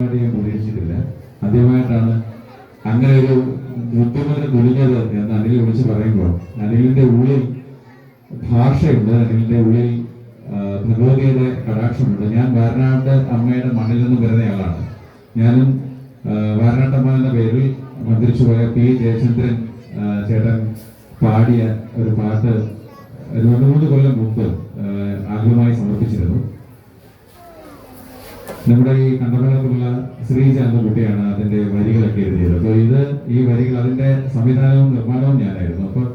ഞാൻ പ്രതീക്ഷിച്ചിട്ടില്ല ആദ്യമായിട്ടാണ് അങ്ങനെ ഒരു ബുദ്ധിമുട്ട് തുനിഞ്ഞത് എന്ന് അനിൽ വിളിച്ച് പറയുമ്പോൾ. അനിലിന്റെ ഉള്ളിൽ ഭാഷയുണ്ട് അനിലിന്റെ ഉള്ളിൽ ഭഗവതിയുടെ കടാക്ഷമുണ്ട്. ഞാൻ വാരനാട്ട് അമ്മയുടെ മണ്ണിൽ നിന്ന് വരുന്നയാളാണ് ഞാനും വാരനാട്ടമ്മ എന്ന പേരിൽ മന്ത്രിച്ചു പോയ പി ജയചന്ദ്രൻ ചേട്ടൻ പാടിയ ഒരു പാട്ട് രണ്ടു മൂന്ന് കൊല്ലം മുമ്പ് ആദ്യമായി സമർപ്പിച്ചിരുന്നു. നമ്മുടെ ഈ കണ്ടപനത്തുള്ള ശ്രീജ എന്ന കുട്ടിയാണ് അതിന്റെ വരികളൊക്കെ എഴുതിയത്. അപ്പോൾ ഇത് ഈ വരികൾ അതിന്റെ സംവിധാനവും നിർമ്മാണവും ഞാനായിരുന്നു. അപ്പോൾ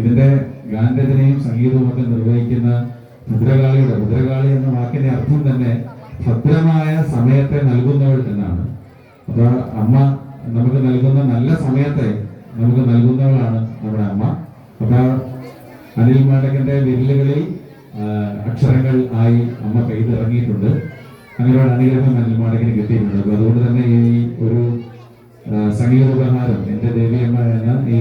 ഇതിന്റെ ഗാനരചനയും സംഗീതവും ഒക്കെ നിർവഹിക്കുന്ന ഭദ്രകാളിയുടെ ഭദ്രകാളി എന്ന വാക്കിന്റെ അർത്ഥം തന്നെ ഭദ്രമായ സമയത്തെ നൽകുന്നവൾ എന്നാണ്. അപ്പൊ അമ്മ നമുക്ക് നൽകുന്ന നല്ല സമയത്തെ നമുക്ക് നൽകുന്നവളാണ് നമ്മുടെ അമ്മ. അപ്പൊ അനിൽ മാടകന്റെ വിരലുകളിൽ അക്ഷരങ്ങൾ ആയി അമ്മ പെയ്തിറങ്ങിയിട്ടുണ്ട് അങ്ങനെ ഒരു അനുഗ്രഹം അനിൽ മാടകന് കിട്ടിയിട്ടുണ്ട് അപ്പൊ അതുകൊണ്ട് തന്നെ ഈ ഒരു സംഗീത സംഗീതോപഹാരം എന്റെ ദേവിയമ്മ എന്ന ഈ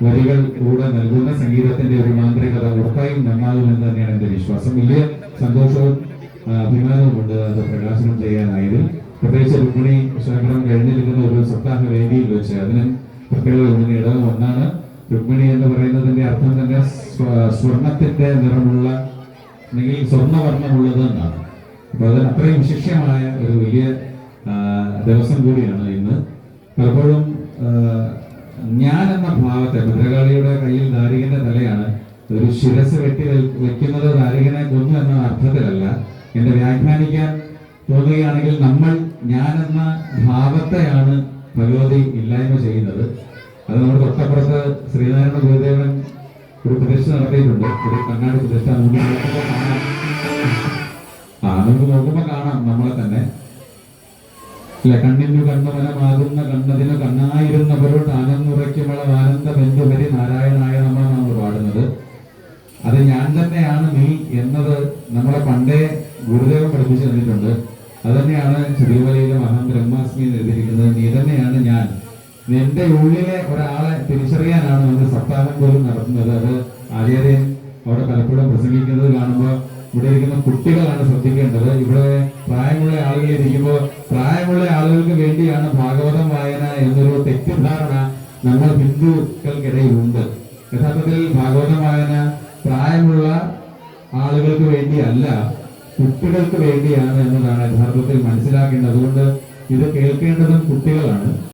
വരികൾ കൂടെ നൽകുന്ന സംഗീതത്തിന്റെ ഒരു മാന്ത്രികത ഉറപ്പായും നന്നാകുമെന്ന് തന്നെയാണ് എന്റെ വിശ്വാസം. വലിയ സന്തോഷവും ആ, അഭിമാനവും ഉണ്ട് അത് പ്രകാശനം ചെയ്യാനായതിൽ പ്രത്യേകിച്ച് രുക്മിണി ശേഖരം കഴിഞ്ഞിരിക്കുന്ന ഒരു സപ്താഹ വേദിയിൽ വെച്ച് അതിന് പ്രത്യേകത ഒന്നിന് ഇടം ഒന്നാണ്. രുക്മിണി എന്ന് പറയുന്നതിന്റെ അർത്ഥം തന്നെ സ്വ- സ്വർണത്തിന്റെ നിറമുള്ള അല്ലെങ്കിൽ സ്വർണവർണമുള്ളത് എന്നാണ്. അപ്പൊ അത് അത്രയും വിശിഷ്യമായ ഒരു വലിയ ദിവസം കൂടിയാണ് ഇന്ന്. പലപ്പോഴും ഞാൻ എന്ന ഭാവത്തെ ഭദ്രകാളിയുടെ കയ്യിൽ ദാരികന്റെ തലയാണ് ഒരു ശിരസ് വെട്ടി വെക്കുന്നത് ദാരികനെ കൊന്നു എന്ന അർത്ഥത്തിലല്ല. എന്നെ വ്യാഖ്യാനിക്കാൻ തോന്നുകയാണെങ്കിൽ നമ്മൾ ഞാൻ എന്ന ഭാവത്തെയാണ് ഭഗവതി ഇല്ലായ്മ ചെയ്യുന്നത്. അത് നമ്മുടെ തൊട്ടപ്പുറത്ത് ശ്രീനാരായണ ഗുരുദേവൻ ഒരു പ്രതിഷ്ഠ നടത്തിയിട്ടുണ്ട്. ഒരു കണ്ണാടി പ്രതിഷ്ഠ. അല്ലെ കണ്ണിനു കണ്ണുമനമാകുന്ന കണ്ണതിന് കണ്ണായിരുന്നവരോട് ആനന്ദുറയ്ക്കുമുള്ള ആനന്ദ ബന്ധുവരി നാരായണായ നമ്മളാണ് പാടുന്നത്. അത് ഞാൻ തന്നെയാണ് നീ എന്നത് നമ്മളെ പണ്ടേ ഗുരുദേവൻ പഠിപ്പിച്ചു തന്നിട്ടുണ്ട്. അത് തന്നെയാണ് ശബരിമലയിലെ മഹാൻ ബ്രഹ്മാസ്മി എഴുതിയിരിക്കുന്നത്. നീ തന്നെയാണ് ഞാൻ. എന്റെ ഉള്ളിലെ ഒരാളെ തിരിച്ചറിയാനാണ് നമ്മൾ സപ്താഹം പോലും നടത്തുന്നത്. അത് ആചാര്യൻ അവിടെ പലപ്പോഴും പ്രസംഗിക്കുന്നത് കാണുമ്പോൾ ഇവിടെ ഇരിക്കുന്ന കുട്ടികളാണ് ശ്രദ്ധിക്കേണ്ടത്. ഇവിടെ പ്രായമുള്ള ആളുകൾ ഇരിക്കുമ്പോൾ പ്രായമുള്ള ആളുകൾക്ക് വേണ്ടിയാണ് ഭാഗവതം വായന എന്നൊരു തെറ്റിദ്ധാരണ നമ്മൾ ഹിന്ദുക്കൾക്കിടയിൽ ഉണ്ട് യഥാർത്ഥത്തിൽ ഭാഗവതം വായന പ്രായമുള്ള ആളുകൾക്ക് വേണ്ടിയല്ല കുട്ടികൾക്ക് വേണ്ടിയാണ് എന്നതാണ് യഥാർത്ഥത്തിൽ മനസ്സിലാക്കേണ്ടത്. അതുകൊണ്ട് ഇത് കേൾക്കേണ്ടതും കുട്ടികളാണ്.